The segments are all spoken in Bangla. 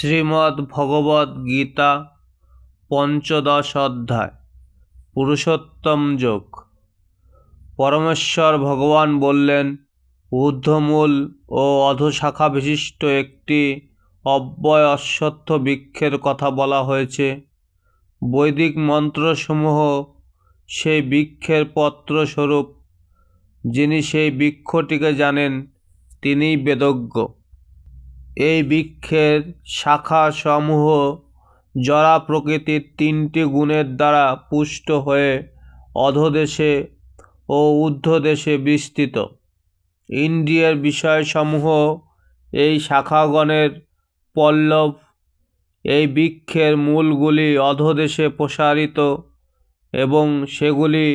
শ্রীমদ্ ভগবদ্ গীতা পঞ্চদশ অধ্যায় পুরুষোত্তম যোগ। পরমেশ্বর ভগবান বললেন, ঊর্ধ্বমূল ও অধশাখা বিশিষ্ট একটি অব্যয় অশ্বত্থ বৃক্ষের কথা বলা হয়েছে। বৈদিক মন্ত্রসমূহ সেই বৃক্ষের পত্রস্বরূপ, যিনি সেই বৃক্ষটিকে জানেন, তিনিই বেদজ্ঞ। এই বৃক্ষের শাখাসমূহ জরা প্রকৃতির তিনটি গুণের দ্বারা পুষ্ট হয়ে অধদেশে ও ঊর্ধ্বদেশে বিস্তৃত। ইন্দ্রিয়ের বিষয়সমূহ এই শাখাগণের পল্লব। এই বৃক্ষের মূলগুলি অধদেশে প্রসারিত এবং সেগুলি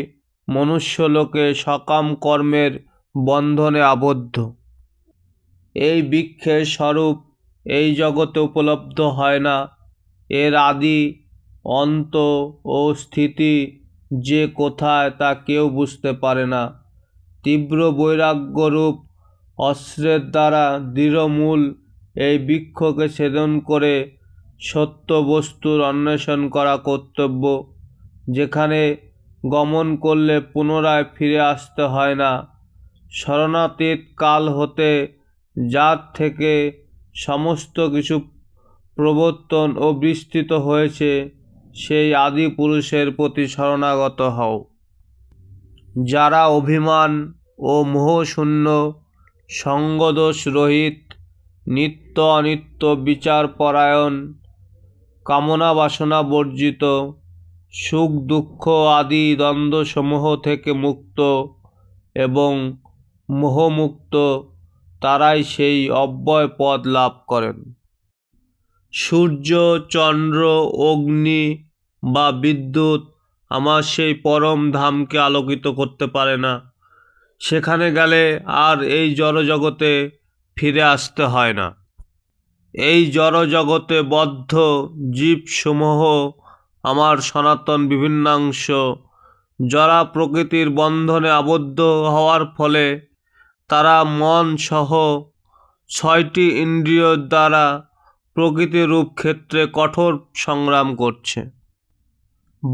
মনুষ্যলোকে সকাম কর্মের বন্ধনে আবদ্ধ। এই বৃক্ষের স্বরূপ এই জগতে উপলব্ধ হয় না। এর আদি, অন্ত ও স্থিতি যে কোথায় তা কেউ বুঝতে পারে না। তীব্র বৈরাগ্যরূপ অস্ত্রের দ্বারা দৃঢ়মূল এই বৃক্ষকে ছেদন করে সত্য বস্তুর অন্বেষণ করা কর্তব্য, যেখানে গমন করলে পুনরায় ফিরে আসতে হয় না। শরণাতীত কাল হতে যার থেকে সমস্ত কিছু প্রবর্তন ও বিস্তৃত হয়েছে, সেই আদি পুরুষের প্রতি শরণাগত হও। যারা অভিমান ও মোহশূন্য, সঙ্গদোষ রহিত, নিত্য অনিত্য বিচারপরায়ণ, কামনা বাসনা বর্জিত, সুখ দুঃখ আদি দ্বন্দ্বসমূহ থেকে মুক্ত এবং মোহমুক্ত তারাই সেই অব্যয় পদ লাভ করেন। সূর্য, চন্দ্র, অগ্নি বা বিদ্যুৎ আমার সেই পরম ধামকে আলোকিত করতে পারে না। সেখানে গেলে আর এই জড়জগতে ফিরে আসতে হয় না। এই জড়জগতে বদ্ধ জীবসমূহ আমার সনাতন বিভিন্নাংশ জরা প্রকৃতির বন্ধনে আবদ্ধ হওয়ার ফলে তারা মন সহ ছয়টি ইন্দ্রিয়র দ্বারা প্রকৃতিরূপ ক্ষেত্রে কঠোর সংগ্রাম করছে।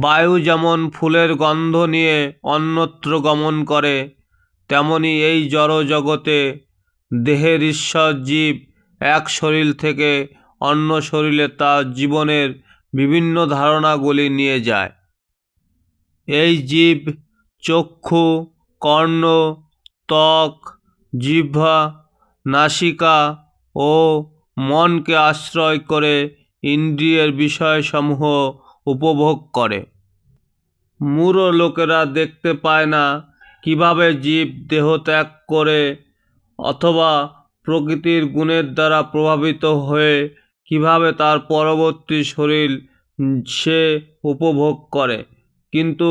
বায়ু যেমন ফুলের গন্ধ নিয়ে অন্যত্র গমন করে, তেমনি এই জড় জগতে দেহের ঈশ্বর জীব এক শরীর থেকে অন্য শরীরে তার জীবনের বিভিন্ন ধারণাগুলি নিয়ে যায়। এই জীব চক্ষু, কর্ণ, ত্বক জিহ্বা, নাসিকা ও মনকে আশ্রয় করে ইন্দ্রিয়ের বিষয়সমূহ উপভোগ করে। মূঢ় লোকেরা দেখতে পায় না কীভাবে জীব দেহ ত্যাগ করে অথবা প্রকৃতির গুণের দ্বারা প্রভাবিত হয়ে কীভাবে তার পরবর্তী শরীর সে উপভোগ করে। কিন্তু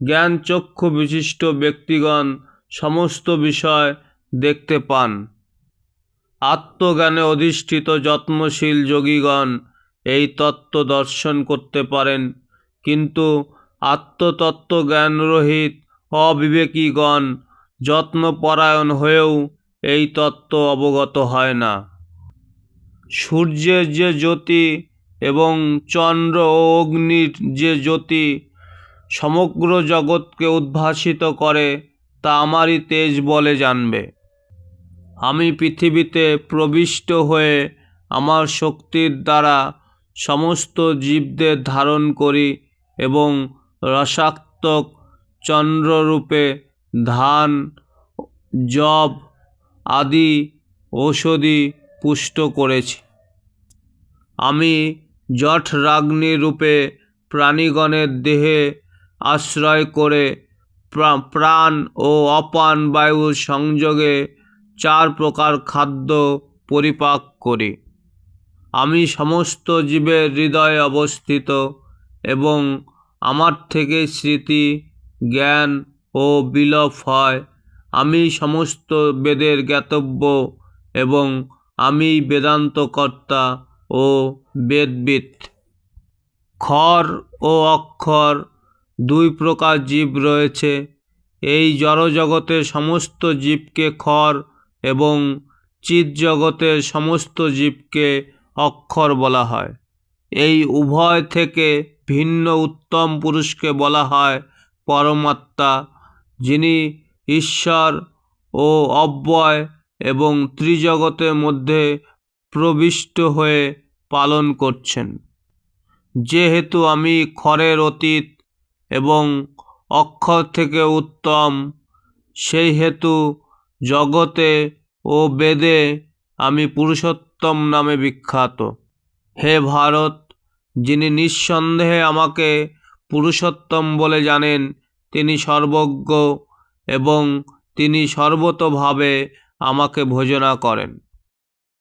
জ্ঞানচক্ষু বিশিষ্ট ব্যক্তিগণ সমস্ত বিষয় দেখতে পান। আত্মজ্ঞানে অধিষ্ঠিত যত্নশীল যোগীগণ এই তত্ত্ব দর্শন করতে পারেন। কিন্তু আত্মতত্ত্ব জ্ঞানরহিত অবিবেকীগণ যত্নপরায়ণ হয়েও এই তত্ত্ব অবগত হয় না। সূর্যের যে জ্যোতি এবং চন্দ্র ও অগ্নির যে জ্যোতি সমগ্র জগৎকে উদ্ভাসিত করে, তা আমারই তেজ বলে জানবে। আমি পৃথিবীতে প্রবিষ্ট হয়ে আমার শক্তির দ্বারা সমস্ত জীবদের ধারণ করি এবং রসাত্মক চন্দ্ররূপে ধান জব আদি ঔষধি পুষ্ট করেছি। আমি জঠরাগ্নি রূপে প্রাণীগণের দেহে আশ্রয় করে প্রাণ ও অপান বায়ুর সংযোগে চার প্রকার খাদ্য পরিপাক করি। আমি সমস্ত জীবের হৃদয়ে অবস্থিত এবং আমার থেকে স্মৃতি, জ্ঞান ও বিলোপ হয়। আমি সমস্ত বেদের জ্ঞাতব্য এবং আমি বেদান্তকর্তা ও বেদবিদ। খর ও অক্ষর দুই প্রকার জীব রয়েছে। এই জড়জগতে সমস্ত জীবকে খর এবং চিৎজগতের সমস্ত জীবকে অক্ষর বলা হয়। এই উভয় থেকে ভিন্ন উত্তম পুরুষকে বলা হয় পরমাত্মা, যিনি ঈশ্বর ও অব্যয় এবং ত্রিজগতের মধ্যে প্রবিষ্ট হয়ে পালন করছেন। যেহেতু আমি খরের অতীত এবং অক্ষর থেকে উত্তম, সেই হেতু জগতে ও বেদে আমি পুরুষোত্তম নামে বিখ্যাত। হে ভারত, যিনি নিঃসন্দেহে আমাকে পুরুষোত্তম বলে জানেন, তিনি সর্বজ্ঞ এবং তিনি সর্বতোভাবে আমাকে ভোজনা করেন।